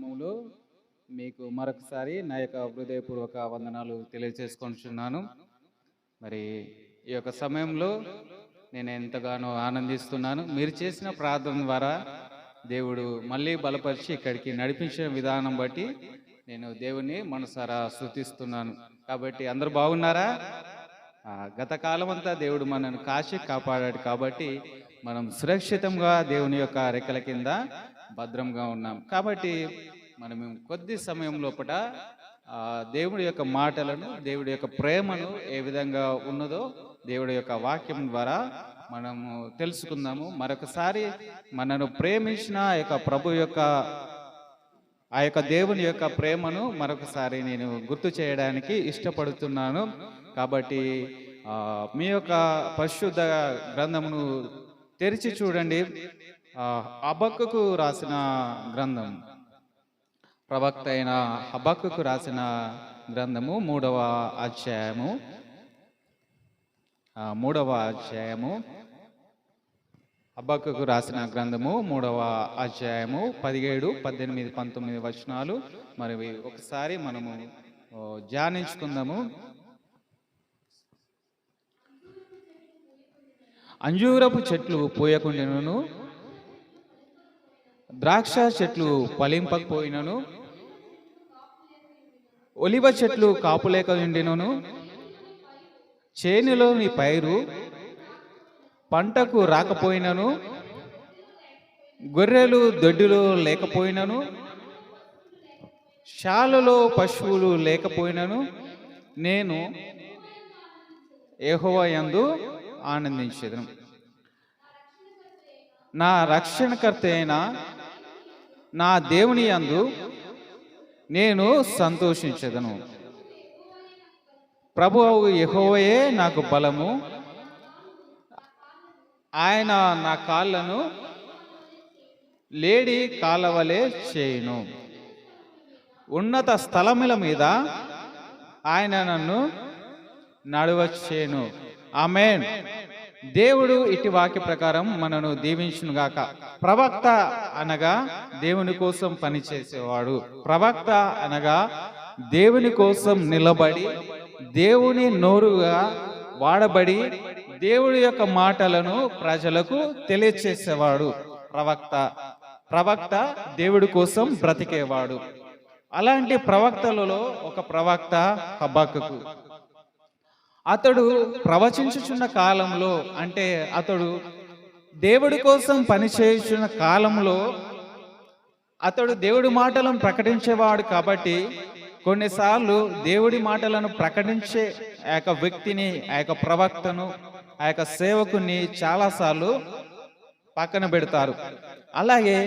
నామంలో మీకు మరొకసారి నా యొక్క హృదయపూర్వక వందనాలు తెలియజేసుకుంటున్నాను. మరి ఈ యొక్క సమయంలో నేను ఎంతగానో ఆనందిస్తున్నాను. మీరు చేసిన ప్రార్థన ద్వారా దేవుడు మళ్ళీ బలపరిచి ఇక్కడికి నడిపించిన విధానం బట్టి నేను దేవుని మనసారా శృతిస్తున్నాను కాబట్టి అందరూ బాగున్నారా? గత కాలం అంతా దేవుడు మనను కాశీ కాపాడాడు కాబట్టి మనం సురక్షితంగా దేవుని యొక్క రెక్కల కింద భద్రంగా ఉన్నాం. కాబట్టి మనం కొద్ది సమయం లోపల దేవుడి యొక్క మాటలను దేవుడి యొక్క ప్రేమను ఏ విధంగా ఉన్నదో దేవుడి యొక్క వాక్యం ద్వారా మనము తెలుసుకుందాము. మరొకసారి మనను ప్రేమించిన యొక్క ప్రభు యొక్క ఆ యొక్క దేవుని యొక్క ప్రేమను మరొకసారి నేను గుర్తు చేయడానికి ఇష్టపడుతున్నాను. కాబట్టి మీ యొక్క పరిశుద్ధ గ్రంథమును తెరిచి చూడండి. ఆ, రాసిన గ్రంథం. ప్రవక్త అయిన హబక్కుకు రాసిన గ్రంథము మూడవ అధ్యాయము. మూడవ అధ్యాయము. హబక్కుకు రాసిన గ్రంథము మూడవ అధ్యాయము పదిహేడు పద్దెనిమిది పంతొమ్మిది వచనాలు. మరి ఒకసారి మనము ధ్యానించుకుందాము. అంజూరపు చెట్లు పూయకుండాను ద్రాక్ష చెట్లు ఫలింపకపోయినను? ఒలివ చెట్లు కాపులేక ఉండినను చేనులోని పైరు పంటకు రాకపోయినను? గొర్రెలు దొడ్డులో లేకపోయినను? శాలలో పశువులు లేకపోయినను? నేను ఏహోవయందు యందు నా రక్షణకర్త అయిన నా దేవుని యందు నేను సంతోషించదను. ప్రభు యహోవయే నాకు బలము. ఆయన నా కాళ్ళను లేడి కాలవలే చేయును. ఉన్నత స్థలముల మీద ఆయన నన్ను నడవచ్చేను ఆమెన్. దేవుడు ఇటు వాక్య ప్రకారం మనను దీవించును గాక ప్రవక్త అనగా దేవుని కోసం పనిచేసేవాడు. ప్రవక్త అనగా దేవుని కోసం నిలబడి దేవుని నోరుగా వాడబడి దేవుడి యొక్క మాటలను ప్రజలకు తెలియచేసేవాడు. ప్రవక్త ప్రవక్త దేవుడి కోసం బ్రతికేవాడు. అలాంటి ప్రవక్తలలో ఒక ప్రవక్త హబాకకు. అతడు ప్రవచించుచున్న కాలంలో అంటే అతడు దేవుడి కోసం పనిచేయుచున్న కాలంలో అతడు దేవుడి మాటలను ప్రకటించేవాడు కాబట్టి కొన్నిసార్లు దేవుడి మాటలను ప్రకటించే ఆ యొక్క వ్యక్తిని ఆ యొక్క ప్రవక్తను ఆ యొక్క సేవకుని చాలాసార్లు పక్కన పెడతారు. అలాగే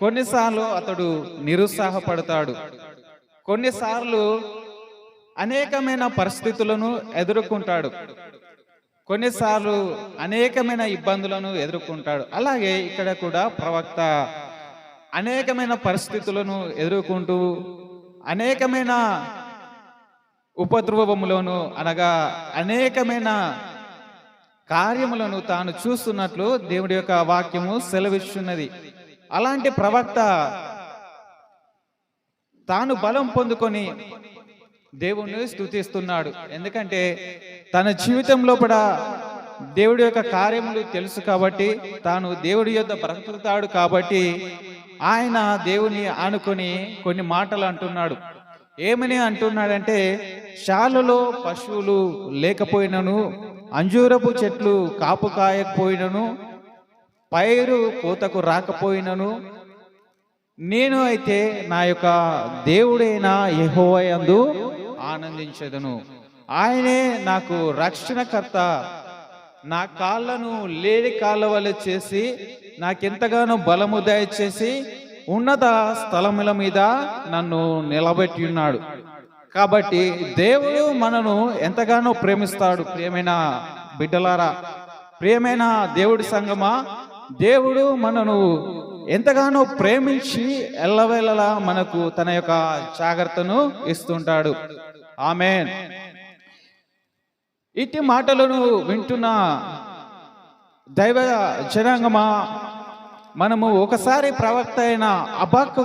కొన్నిసార్లు అతడు నిరుత్సాహపడతాడు. కొన్నిసార్లు అనేకమైన పరిస్థితులను ఎదుర్కొంటాడు. కొన్నిసార్లు అనేకమైన ఇబ్బందులను ఎదుర్కొంటాడు. అలాగే ఇక్కడ కూడా ప్రవక్త అనేకమైన పరిస్థితులను ఎదుర్కొంటూ అనేకమైన ఉపద్రవములను అనగా అనేకమైన కార్యములను తాను చూస్తున్నట్లు దేవుడి యొక్క వాక్యము సెలవిస్తున్నది. అలాంటి ప్రవక్త తాను బలం పొందుకొని దేవుణ్ణి స్తుతిస్తున్నాడు. ఎందుకంటే తన జీవితంలో కూడా దేవుడి యొక్క కార్యములు తెలుసు కాబట్టి తాను దేవుడి యొక్క బ్రతుకుతాడు కాబట్టి ఆయన దేవుని ఆనుకొని కొన్ని మాటలు అంటున్నాడు. ఏమని అంటున్నాడంటే శాలలో పశువులు లేకపోయినను అంజూరపు చెట్లు కాపు కాయకపోయినను పైరు కోతకు రాకపోయినను నేను అయితే నా యొక్క దేవుడైన యహోవయందు ఆనందించదును. ఆయనే నాకు రక్షణకర్త. నా కాళ్ళను లేడి కాళ్ళ వల్ల చేసి నాకెంతగానో బలము దయచేసి ఉన్నత స్థలముల మీద నన్ను నిలబెట్టి ఉన్నాడు కాబట్టి దేవుడు మనను ఎంతగానో ప్రేమిస్తాడు. ప్రియమైన బిడ్డలారా ప్రియమైన దేవుడి సంగమా దేవుడు మనను ఎంతగానో ప్రేమించి ఎల్లవేళలా మనకు తన యొక్క జాగ్రత్తను ఇస్తుంటాడు. ఆమె ఇట్టి మాటలను వింటున్న దైవ జనాంగమా మనము ఒకసారి ప్రవక్త అయిన అబాక్కు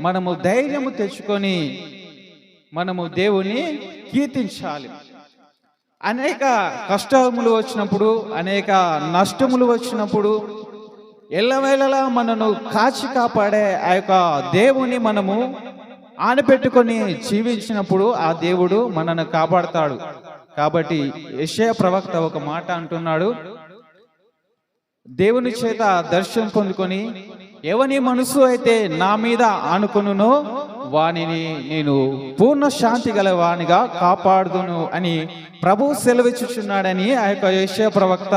మనము ధైర్యము తెచ్చుకొని మనము దేవుని కీర్తించాలి. అనేక కష్టములు వచ్చినప్పుడు అనేక నష్టములు వచ్చినప్పుడు ఎల్లవేళలా మనను కాచి కాపాడే ఆ యొక్క దేవుని మనము ఆనపెట్టుకొని జీవించినప్పుడు ఆ దేవుడు మనను కాపాడతాడు. కాబట్టి యశయ ప్రవక్త ఒక మాట అంటున్నాడు. దేవుని చేత దర్శనం పొందుకొని ఎవని మనసు అయితే నా మీద ఆనుకును వానిని నేను పూర్ణ శాంతి గల వానిగా కాపాడుదును అని ప్రభు సెలవిచ్చుచున్నాడని ఆ యొక్క యశయ ప్రవక్త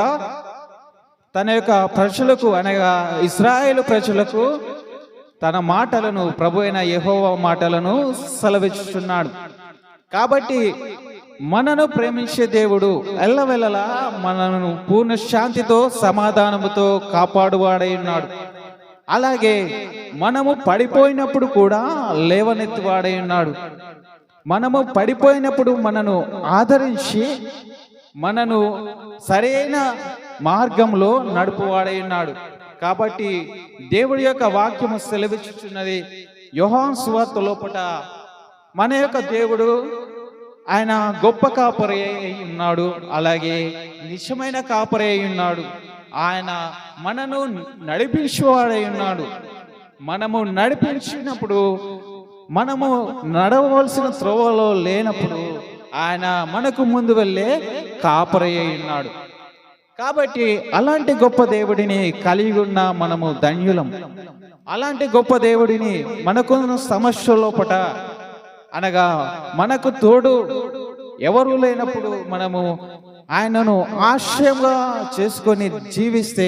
తన యొక్క ప్రజలకు అనగా ఇస్రాయేల్ ప్రజలకు తన మాటలను ప్రభు అయిన యహోవ మాటలను సెలవిస్తున్నాడు కాబట్టి మనను ప్రేమించే దేవుడు ఎల్లవెల్లలా మనను పూర్ణ శాంతితో సమాధానముతో కాపాడువాడై ఉన్నాడు. అలాగే మనము పడిపోయినప్పుడు కూడా లేవనెత్తివాడై ఉన్నాడు. మనము పడిపోయినప్పుడు మనను ఆదరించి మనను సరైన మార్గంలో నడుపువాడై ఉన్నాడు. కాబట్టి దేవుడి యొక్క వాక్యము సెలవిచ్చుచున్నది. యోహాన్ సువార్త లోపట మన యొక్క దేవుడు ఆయన గొప్ప కాపరి అయి ఉన్నాడు. అలాగే నిజమైన కాపరి అయి ఉన్నాడు. ఆయన మనను నడిపించేవాడై ఉన్నాడు. మనము నడిపించినప్పుడు మనము నడవలసిన త్రోవలో లేనప్పుడు ఆయన మనకు ముందు వెళ్ళే కాపరి అయి ఉన్నాడు. కాబట్టి అలాంటి గొప్ప దేవుడిని కలిగి ఉన్న మనము ధన్యులం. అలాంటి గొప్ప దేవుడిని మనకున్న సమస్య లోపట అనగా మనకు తోడు ఎవరు లేనప్పుడు మనము ఆయనను ఆశ్రయంగా చేసుకొని జీవిస్తే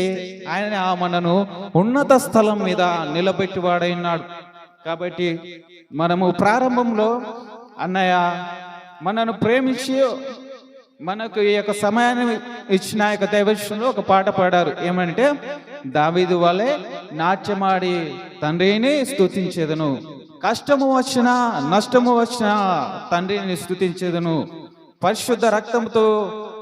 ఆయన మనను ఉన్నత స్థలం మీద నిలబెట్టివాడైనాడు కాబట్టి మనము ప్రారంభంలో అన్నయ్య మనను ప్రేమించి మనకు ఈ యొక్క సమయాన్ని ఇచ్చిన యొక్క దైవశంలో ఒక పాట పాడారు. ఏమంటే దావీదు వలె నాట్యమాడి తండ్రిని స్థుతించేదను కష్టము వచ్చినా నష్టము వచ్చినా తండ్రిని స్థుతించేదను పరిశుద్ధ రక్తంతో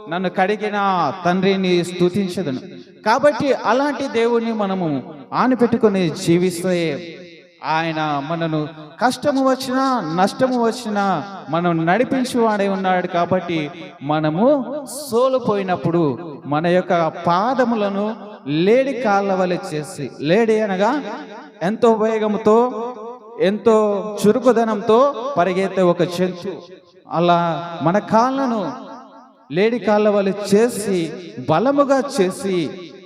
నన్ను కడిగిన తండ్రిని స్థుతించదును కాబట్టి అలాంటి దేవుని మనము ఆనిపెట్టుకొని జీవిస్తే ఆయన మనను కష్టము వచ్చినా నష్టము వచ్చినా మనం నడిపించేవాడే ఉన్నాడు కాబట్టి మనము సోలుపోయినప్పుడు మన యొక్క పాదములను లేడి కాళ్ళ వలె చేసి లేడి అనగా ఎంతో వేగంతో ఎంతో చురుకుదనంతో పరిగెత్తే ఒక జంతు. అలా మన కాళ్ళను లేడి కాళ్ళ వలె చేసి బలముగా చేసి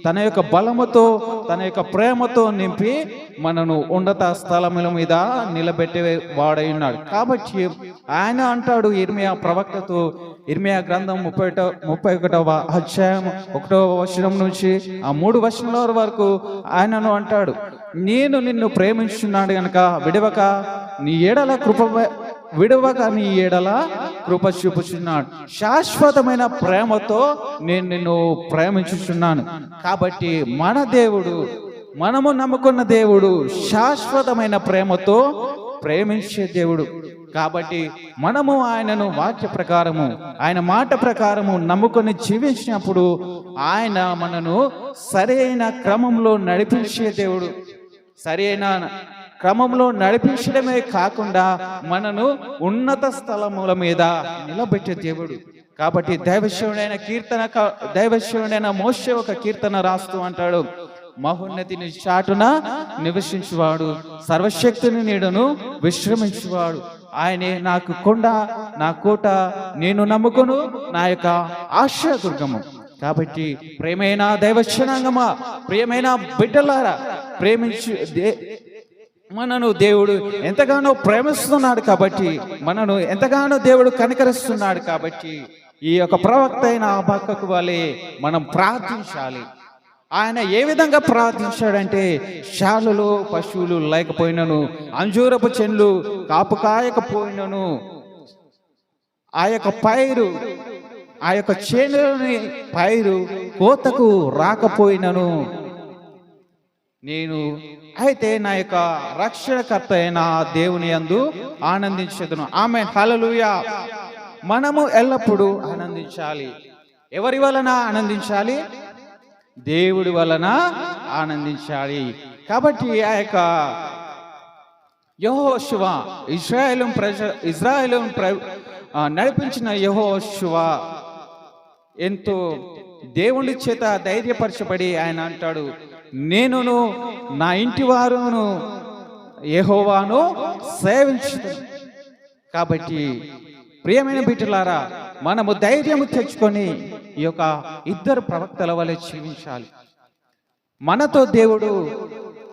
తన యొక్క బలముతో తన యొక్క ప్రేమతో నింపి మనను ఉన్నత స్థలముల మీద నిలబెట్టే వాడై ఉన్నాడు. కాబట్టి ఆయన అంటాడు ఇర్మియా ప్రవక్తతో ఇర్మియా గ్రంథం ముప్పై ముప్పై ఒకటవ అధ్యాయం ఒకటవ వచనం నుంచి ఆ మూడు వచనాల వరకు ఆయనను అంటాడు నేను నిన్ను ప్రేమించున్నాడు గనక విడవక నీ ఏడల కృప విడవక నీ ఏడల కృప చూపుచున్నాడు శాశ్వతమైన ప్రేమతో నేను నిన్ను ప్రేమించుచున్నాను. కాబట్టి మన దేవుడు మనము నమ్ముకున్న దేవుడు శాశ్వతమైన ప్రేమతో ప్రేమించే దేవుడు. కాబట్టి మనము ఆయనను వాక్య ప్రకారము ఆయన మాట ప్రకారము నమ్ముకొని జీవించినప్పుడు ఆయన మనను సరైన క్రమంలో నడిపించే దేవుడు. సరైన క్రమంలో నడిపించడమే కాకుండా మనను ఉన్నత స్థలముల మీద నిలబెట్టే దేవుడు. కాబట్టి దైవశివుడైన కీర్తన దైవశివుడైన మోసే ఒక కీర్తన రాస్తూ అంటాడు. మహోన్నతిని చాటున నివసించువాడు సర్వశక్తిని నీడను విశ్రమించువాడు. ఆయనే నాకు కొండ నా కోట నేను నమ్ముకొను నా యొక్క ఆశ్రయదుర్గము కాబట్టి ప్రేమైన దైవక్షణాంగమా ప్రియమైన బిడ్డలారా ప్రేమించు దే- మనను దేవుడు ఎంతగానో ప్రేమిస్తున్నాడు కాబట్టి మనను ఎంతగానో దేవుడు కనికరిస్తున్నాడు కాబట్టి ఈ యొక్క ప్రవక్త అయిన ఆ పక్కకు వాళ్ళే మనం ప్రార్థించాలి. ఆయన ఏ విధంగా ప్రార్థించాడంటే శాలలు పశువులు లేకపోయినను అంజూరపు చెన్లు కాపు కాయకపోయినను ఆ యొక్క పైరు ఆ యొక్క చేనులోని పైరు కోతకు రాకపోయినను నేను అయితే నా యొక్క రక్షణకర్త అయిన దేవుని యందు ఆనందించదును. ఆమె హలలుయ మనము ఎల్లప్పుడూ ఆనందించాలి. ఎవరి వలన ఆనందించాలి? దేవుడి వలన ఆనందించాలి. కాబట్టి ఆ యొక్క యహోశివ ఇజ్రాయేలు ప్రజ ఇజ్రాయేలు ప్ర నడిపించిన యహో శివ ఎంతో దేవుడి చేత ధైర్యపరచబడి ఆయన అంటాడు. నేనును నా ఇంటి వారును ఏహోవాను సేవించు కాబట్టి ప్రియమైన బిడ్డలారా మనము ధైర్యము తెచ్చుకొని ఈ యొక్క ఇద్దరు ప్రవక్తల వలె జీవించాలి. మనతో దేవుడు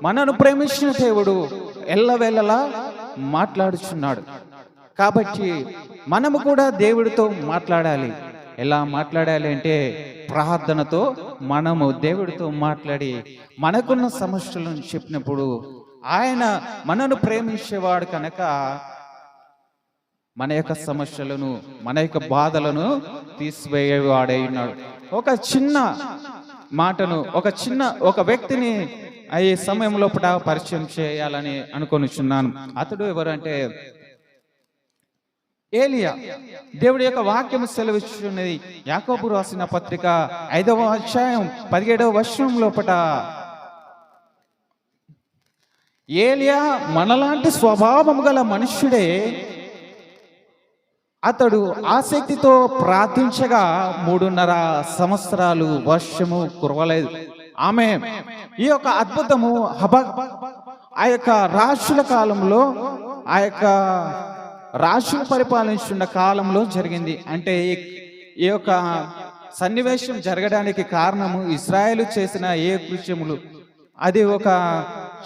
మనను ప్రేమించిన దేవుడు ఎల్లవేళలా మాట్లాడుచున్నాడు. కాబట్టి మనము కూడా దేవుడితో మాట్లాడాలి. ఎలా మాట్లాడాలి అంటే ప్రార్థనతో మనము దేవుడితో మాట్లాడి మనకున్న సమస్యలను చెప్పినప్పుడు ఆయన మనను ప్రేమించేవాడు కనుక మన యొక్క సమస్యలను మన యొక్క బాధలను తీసివేయవాడై ఉన్నాడు. ఒక చిన్న మాటను ఒక చిన్న ఒక వ్యక్తిని ఈ సమయంలో పరిచయం చేయాలని అనుకొనిచున్నాను. అతడు ఎవరంటే ఏలియా దేవుడి యొక్క వాక్యం సెలవిస్తున్నది. యాకోబు రాసిన పత్రిక ఐదవ అధ్యాయం పదిహేడవ వర్షం లోపట. ఏలియా మనలాంటి స్వభావం గల మనుష్యుడే అతడు ఆసక్తితో ప్రార్థించగా మూడున్నర సంవత్సరాలు వర్షము కురవలేదు. ఆమె ఈ యొక్క అద్భుతము హబ ఆ యొక్క రాజుల కాలంలో ఆ యొక్క రాజును పరిపాలించున్న కాలంలో జరిగింది. అంటే ఈ- యొక్క సన్నివేశం జరగడానికి కారణము ఇస్రాయేల్ చేసిన ఏ కృత్యములు? అది ఒక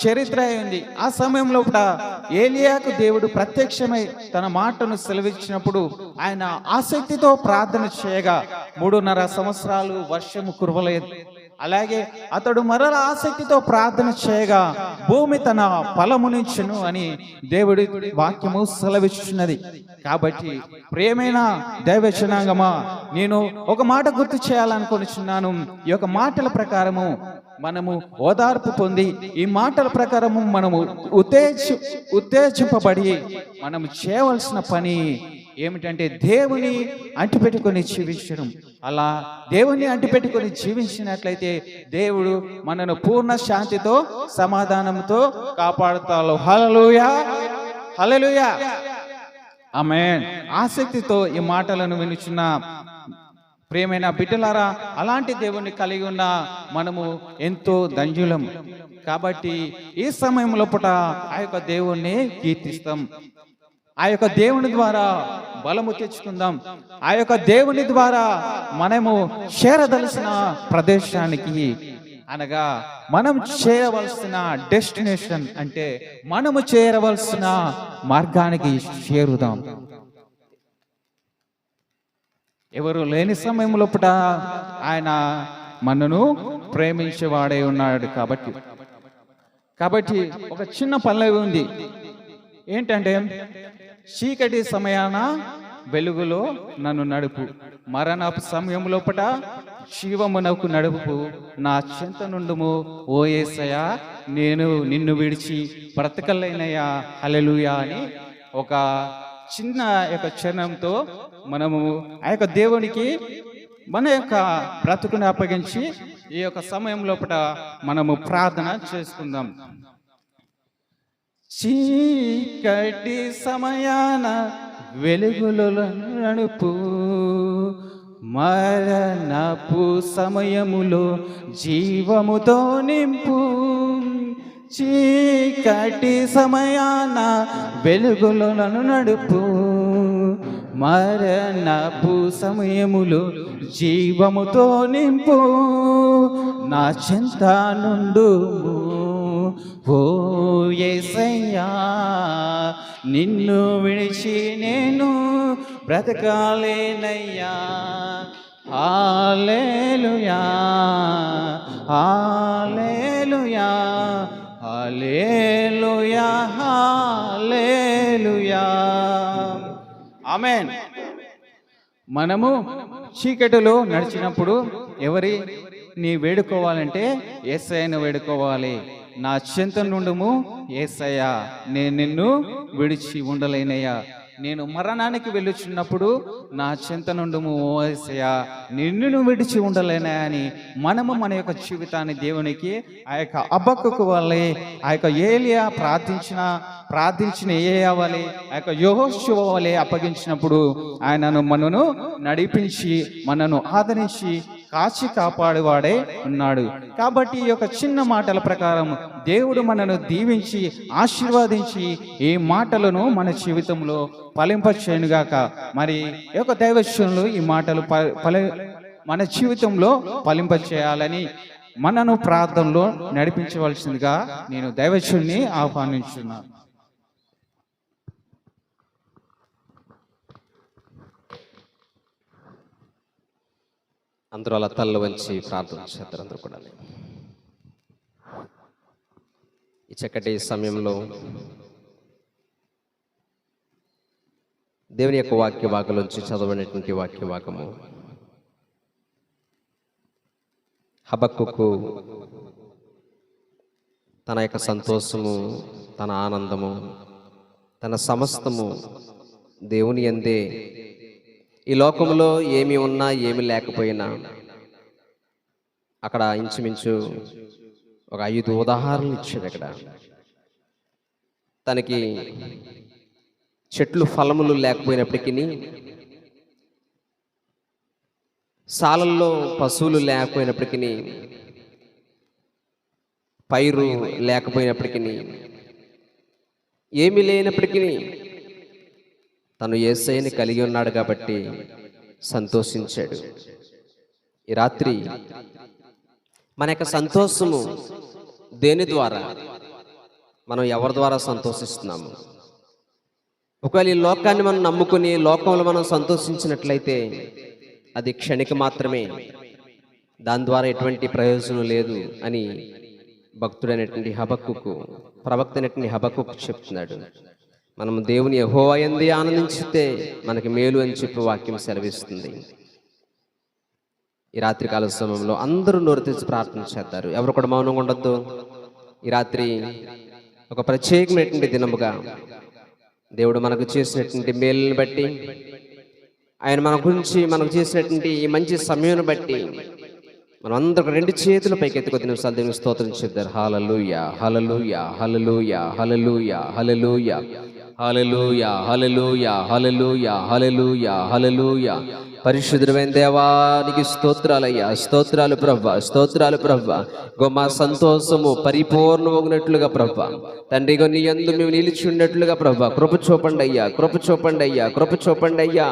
చరిత్ర అయింది ఆ సమయంలో కూడా ఏలియాకు దేవుడు ప్రత్యక్షమై తన మాటను సెలవిచ్చినప్పుడు ఆయన ఆసక్తితో ప్రార్థన చేయగా మూడున్నర సంవత్సరాలు వర్షము కురవలేదు. అలాగే అతడు మరల ఆసక్తితో ప్రార్థన చేయగా భూమి తన ఫలమునిచ్చును అని దేవుడి వాక్యము సెలవిస్తున్నది కాబట్టి ప్రియమైన దైవచనాంగమా నేను ఒక మాట గుర్తు చేయాలనుకునిచున్నాను. ఈ యొక్క మాటల ప్రకారము మనము ఓదార్పు పొంది ఈ మాటల ప్రకారము మనము ఉత్తేజ ఉత్తేజింపబడి మనము చేయవలసిన పని ఏమిటంటే దేవుని అంటిపెట్టుకొని జీవించడం. అలా దేవుని అంటిపెట్టుకొని జీవించినట్లయితే దేవుడు మనను పూర్ణ శాంతితో సమాధానంతో కాపాడుతాడు. హలలుయా హలలుయా ఆమె ఆసక్తితో ఈ మాటలను వినుచున్న ప్రేమైన బిడ్డలారా అలాంటి దేవుణ్ణి కలిగి ఉన్న మనము ఎంతో దంజులం కాబట్టి ఈ సమయం లోపల ఆ యొక్క దేవుణ్ణి కీర్తిస్తాం. ఆ యొక్క దేవుని ద్వారా బలము తెచ్చుకుందాం. ఆ యొక్క దేవుని ద్వారా మనము చేరదలసిన ప్రదేశానికి అనగా మనం చేరవలసిన డెస్టినేషన్ అంటే మనము చేరవలసిన మార్గానికి చేరుదాం. ఎవరు లేని సమయం లోపల ఆయన మనను ప్రేమించేవాడే ఉన్నాడు కాబట్టి. కాబట్టి ఒక చిన్న పల్లవి ఉంది. ఏంటంటే చీకటి సమయాన వెలుగులో నన్ను నడుపు. మరణపు సమయం లోపట శివమునకు నడుపు. నా చింత నుండుము ఓ నేను నిన్ను విడిచి బ్రతకలేనయ్యా. హలలుయా అని ఒక చిన్న యొక్క చరణంతో మనము ఆ యొక్క దేవునికి మన యొక్క బ్రతుకుని అప్పగించి ఈ యొక్క సమయం లోపల మనము ప్రార్థన చేసుకుందాం. చీకటి సమయాన వెలుగులో నడుపు మరణపు సమయములో జీవముతో నింపు. చీకటి సమయాన వెలుగులో నడుపు మరణపు సమయములో జీవముతో నింపు. నా చింత నుండు ఓ యేసయ్యా నిన్ను విడిచి నేను బ్రతకాలేనయ్యా. Hallelujah hallelujah hallelujah hallelujah. Amen. మనము చీకటిలో నడిచినప్పుడు ఎవరి నీ వేడుకోవాలంటే ఎస్ఐను వేడుకోవాలి. నా చింత నుండుము ఏసయ్యా నేను నిన్ను విడిచి ఉండలేనయ్యా. నేను మరణానికి వెళ్ళుచున్నప్పుడు నా చింత నుండుము ఓ ఏసయ్యా నిన్ను విడిచి ఉండలేనా అని మనము మన యొక్క జీవితాన్ని దేవునికి ఆ యొక్క అబ్బక్కకు వల్లే ఆ యొక్క ఏలియా ప్రార్థించిన ప్రార్థించిన ఏ అవ్వాలి ఆ యొక్క యోహోశివ వలె అప్పగించినప్పుడు ఆయనను మనను నడిపించి మనను ఆదరించి కాచి కాపాడువాడే ఉన్నాడు. కాబట్టి ఈ యొక్క చిన్న మాటల ప్రకారం దేవుడు మనను దీవించి ఆశీర్వదించి ఈ మాటలను మన జీవితంలో ఫలింపచేయనుగాక. మరి యొక్క దైవశ్వనులు ఈ మాటలు ప- ఫలి మన జీవితంలో ఫలింపచేయాలని మనను ప్రార్థనలో నడిపించవలసిందిగా నేను దైవశుణ్ణి ఆహ్వానించున్నాను అందరూ అలా తల్లు వంచి ప్రార్థన చేస్తారు అందరూ కూడా. ఈ చక్కటి సమయంలో దేవుని యొక్క వాక్య భాగంలోంచి చదవనటువంటి వాక్య భాగము. హబక్కుకు తన యొక్క సంతోషము తన ఆనందము తన సమస్తము దేవుని అందే ఈ లోకంలో ఏమి ఉన్నా ఏమి లేకపోయినా అక్కడ ఇంచుమించు ఒక ఐదు ఉదాహరణలు ఇచ్చాడు అక్కడ. తనకి చెట్లు ఫలములు లేకపోయినప్పటికీ సాలల్లో పశువులు లేకపోయినప్పటికీ పైరు లేకపోయినప్పటికీ ఏమీ లేనప్పటికీ తను ఏసైని కలిగి ఉన్నాడు కాబట్టి సంతోషించాడు. ఈ రాత్రి మన యొక్క సంతోషము దేని ద్వారా? మనం ఎవరి ద్వారా సంతోషిస్తున్నాము? ఒకవేళ ఈ లోకాన్ని మనం నమ్ముకుని లోకంలో మనం సంతోషించినట్లయితే అది క్షణిక మాత్రమే. దాని ద్వారా ఎటువంటి ప్రయోజనం లేదు అని భక్తుడైనటువంటి హబక్కుకు ప్రవక్త అయినటువంటి హబక్కుకు చెప్తున్నాడు. మనం దేవుని యహోవయంది ఆనందించితే మనకి మేలు అని చెప్పి వాక్యం సెలవిస్తుంది. ఈ రాత్రి కాల సమయంలో అందరూ నోరు తెచ్చి ప్రార్థన చేస్తారు. ఎవరు కూడా మౌనంగా ఉండొద్దు. ఈ రాత్రి ఒక ప్రత్యేకమైనటువంటి దినముగా దేవుడు మనకు చేసినటువంటి మేలుని బట్టి ఆయన మన గురించి మనకు చేసినటువంటి ఈ మంచి సమయం బట్టి మనం అందరూ రెండు చేతులు పైకి ఎత్తి కొద్ది నిమిషాలు దేవుని స్తోత్రం చేద్దారు హాలలుయ హలలుయ హలలుయ హలలుయ హలలుయ హలలుయ హలలుయ హలలుయ హలలుయ హలలుయ పరిశుద్ధమైన దేవానికి స్తోత్రాలయ్యా స్తోత్రాలు ప్రవ్వ స్తోత్రాలు ప్రవ్వ. గొమ్మ సంతోషము పరిపూర్ణమగినట్లుగా ప్రవ్వ. తండ్రి నీ ఎందు మేము నిలిచి ఉన్నట్లుగా ప్రవ్వ. కృప చూపండి అయ్యా కృప చూపండి అయ్యా కృప చూపండి అయ్యా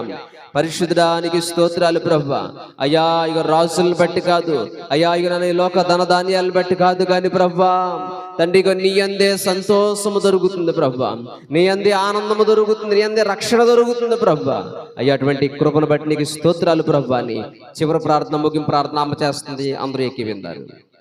పరిశుద్ధానికి స్తోత్రాలు ప్రభు. అయ్యా ఇక రాజులను బట్టి కాదు. అయ్యా ఇక నన్ను ఈ లోక ధనధాన్యాలను బట్టి కాదు కానీ ప్రభా. తండ్రి ఇక నీ అందే సంతోషము దొరుకుతుంది ప్రభా. నీ అందే ఆనందము దొరుకుతుంది నీ అందే రక్షణ దొరుకుతుంది ప్రభా. అయ్యా అటువంటి కృపను బట్టి నీకు స్తోత్రాలు ప్రభా. అని చివరి ప్రార్థన ముగింపు ప్రార్థన చేస్తుంది. అందరూ ఎక్కి విందారు